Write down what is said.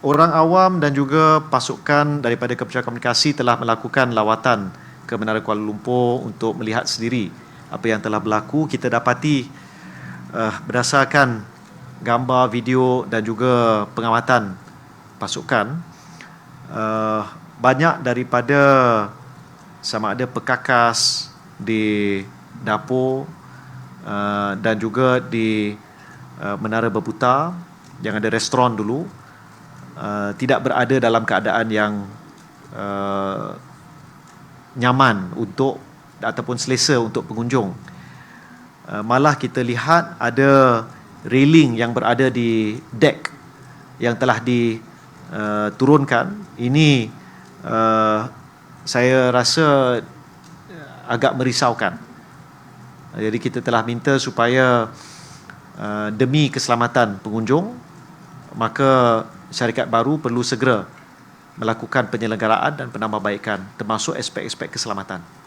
Orang awam dan juga pasukan daripada Kementerian Komunikasi telah melakukan lawatan ke Menara Kuala Lumpur untuk melihat sendiri apa yang telah berlaku. Kita dapati uh, berdasarkan gambar, video dan juga pengamatan pasukan uh, banyak daripada sama ada pekakas di dapur uh, dan juga di uh, Menara Berputar yang ada restoran dulu uh, tidak berada dalam keadaan yang uh, nyaman untuk ataupun selesa untuk pengunjung. Uh, malah kita lihat ada railing yang berada di deck yang telah diturunkan. Uh, Ini uh, saya rasa agak merisaukan. Jadi kita telah minta supaya uh, demi keselamatan pengunjung maka syarikat baru perlu segera melakukan penyelenggaraan dan penambahbaikan termasuk aspek-aspek keselamatan.